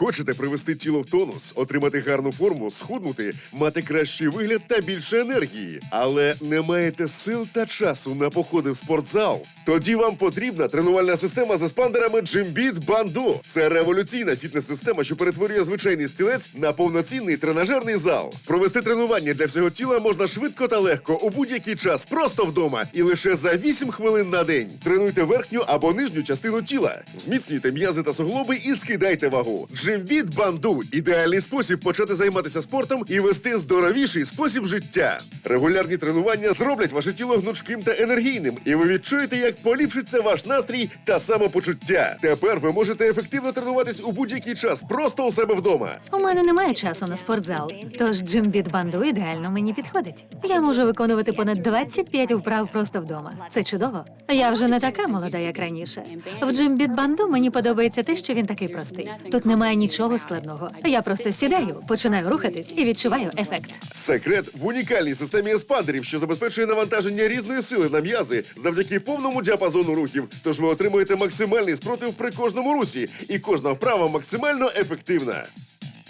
Хочете привести тіло в тонус, отримати гарну форму, схуднути, мати кращий вигляд та більше енергії, але не маєте сил та часу на походи в спортзал? Тоді вам потрібна тренувальна система з еспандерами Jimbit Bando. Це революційна фітнес-система, що перетворює звичайний стілець на повноцінний тренажерний зал. Провести тренування для всього тіла можна швидко та легко у будь-який час, просто вдома, і лише за 8 хвилин на день. Тренуйте верхню або нижню частину тіла, зміцнюйте м'язи та суглоби і скидайте вагу. Jimbit Bando – ідеальний спосіб почати займатися спортом і вести здоровіший спосіб життя. Регулярні тренування зроблять ваше тіло гнучким та енергійним, і ви відчуєте, як поліпшиться ваш настрій та самопочуття. Тепер ви можете ефективно тренуватись у будь-який час, просто у себе вдома. У мене немає часу на спортзал, тож джимбіт банду ідеально мені підходить. Я можу виконувати понад 25 вправ просто вдома. Це чудово. Я вже не така молода, як раніше. В джимбіт банду мені подобається те, що він такий простий. Тут немає нічого складного. Я просто сідаю, починаю рухатись і відчуваю ефект. Секрет в унікальній системі еспандерів, що забезпечує навантаження різної сили на м'язи завдяки повному діапазону рухів. Тож ви отримуєте максимальний спротив при кожному русі, і кожна вправа максимально ефективна.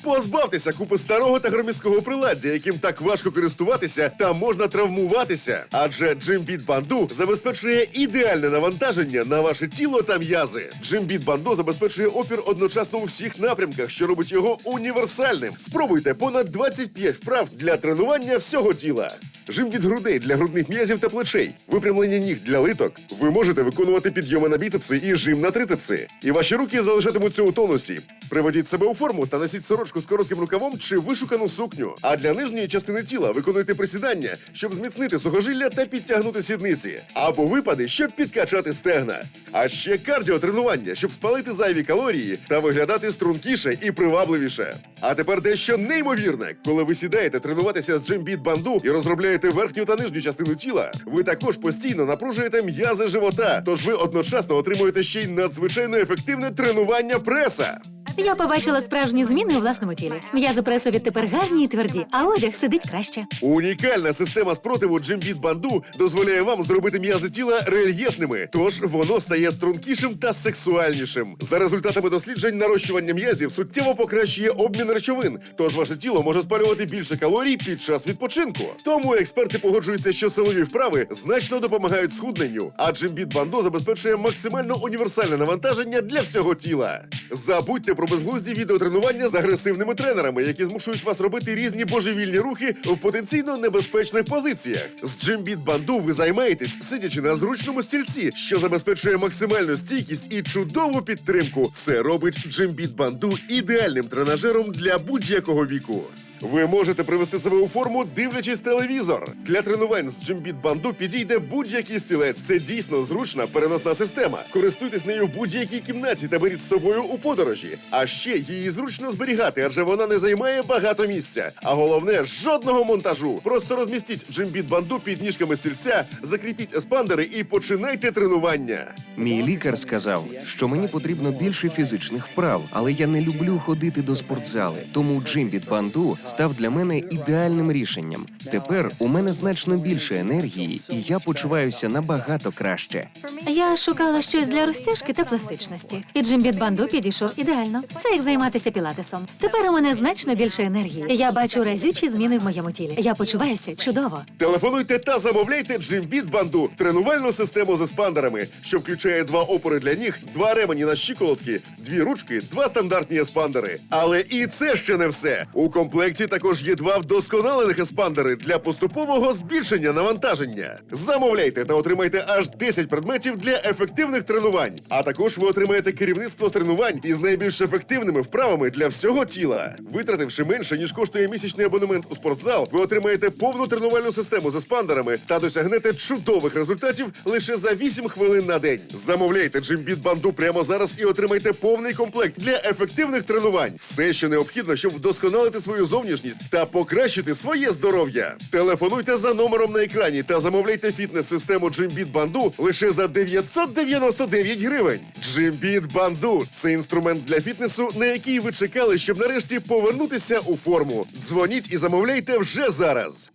Позбавтеся купи старого та громісткого приладдя, яким так важко користуватися та можна травмуватися. Адже Jimbit Bando забезпечує ідеальне навантаження на ваше тіло та м'язи. Jimbit Bando забезпечує опір одночасно у всіх напрямках, що робить його універсальним. Спробуйте понад 25 вправ для тренування всього тіла. Жим від грудей для грудних м'язів та плечей, випрямлення ніг для литок. Ви можете виконувати підйоми на біцепси і жим на трицепси. І ваші руки залишатимуться у тонусі. Приведіть себе у форму та носіть сорочку з коротким рукавом чи вишукану сукню. А для нижньої частини тіла виконуйте присідання, щоб зміцнити сухожилля та підтягнути сідниці, або випади, щоб підкачати стегна. А ще кардіотренування, щоб спалити зайві калорії та виглядати стрункіше і привабливіше. А тепер дещо неймовірне, коли ви сідаєте тренуватися з Jimbit банду і розробляєте верхню та нижню частину тіла, ви також постійно напружуєте м'язи живота, тож ви одночасно отримуєте ще й надзвичайно ефективне тренування преса. Я побачила справжні зміни у власному тілі. М'язи пресу відтепер гарні і тверді, а одяг сидить краще. Унікальна система спротиву Jimbit банду дозволяє вам зробити м'язи тіла рельєфними, тож воно стає стрункішим та сексуальнішим. За результатами досліджень, нарощування м'язів суттєво покращує обмін речовин, тож ваше тіло може спалювати більше калорій під час відпочинку. Тому експерти погоджуються, що силові вправи значно допомагають схудненню, а Jimbit бандо забезпечує максимально універсальне навантаження для всього тіла. Забудьте про безглузді відеотренування з агресивними тренерами, які змушують вас робити різні божевільні рухи в потенційно небезпечних позиціях. З джимбіт банду ви займаєтесь, сидячи на зручному стільці, що забезпечує максимальну стійкість і чудову підтримку. Це робить джимбіт банду ідеальним тренажером для будь-якого віку. Ви можете привести себе у форму, дивлячись телевізор. Для тренувань з Jimbit банду підійде будь-який стілець. Це дійсно зручна переносна система. Користуйтесь нею в будь-якій кімнаті та беріть з собою у подорожі. А ще її зручно зберігати, адже вона не займає багато місця. А головне жодного монтажу. Просто розмістіть Jimbit банду під ніжками стільця, закріпіть еспандери і починайте тренування. Мій лікар сказав, що мені потрібно більше фізичних вправ, але я не люблю ходити до спортзали. Тому Джимбіт Банду став для мене ідеальним рішенням. Тепер у мене значно більше енергії, і я почуваюся набагато краще. Я шукала щось для розтяжки та пластичності, і джимбіт банду підійшов ідеально. Це як займатися пілатесом. Тепер у мене значно більше енергії. Я бачу разючі зміни в моєму тілі. Я почуваюся чудово. Телефонуйте та замовляйте Jimbit банду тренувальну систему з еспандерами, що включає два опори для ніг, два ремені на щиколотки, дві ручки, два стандартні еспандери. Але і це ще не все. У комплекті також є два вдосконалених еспандери для поступового збільшення навантаження. Замовляйте та отримайте аж 10 предметів для ефективних тренувань. А також ви отримаєте керівництво тренувань із найбільш ефективними вправами для всього тіла. Витративши менше ніж коштує місячний абонемент у спортзал, ви отримаєте повну тренувальну систему з еспандерами та досягнете чудових результатів лише за 8 хвилин на день. Замовляйте Jimbit банду прямо зараз і отримайте повний комплект для ефективних тренувань. Все, що необхідно, щоб вдосконалити свою зовнішність та покращити своє здоров'я. Телефонуйте за номером на екрані та замовляйте фітнес-систему Jimbit банду лише за 999 гривень. Jimbit банду це інструмент для фітнесу, на який ви чекали, щоб нарешті повернутися у форму. Дзвоніть і замовляйте вже зараз.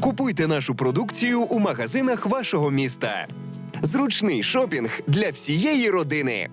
Купуйте нашу продукцію у магазинах вашого міста. Зручний шопінг для всієї родини.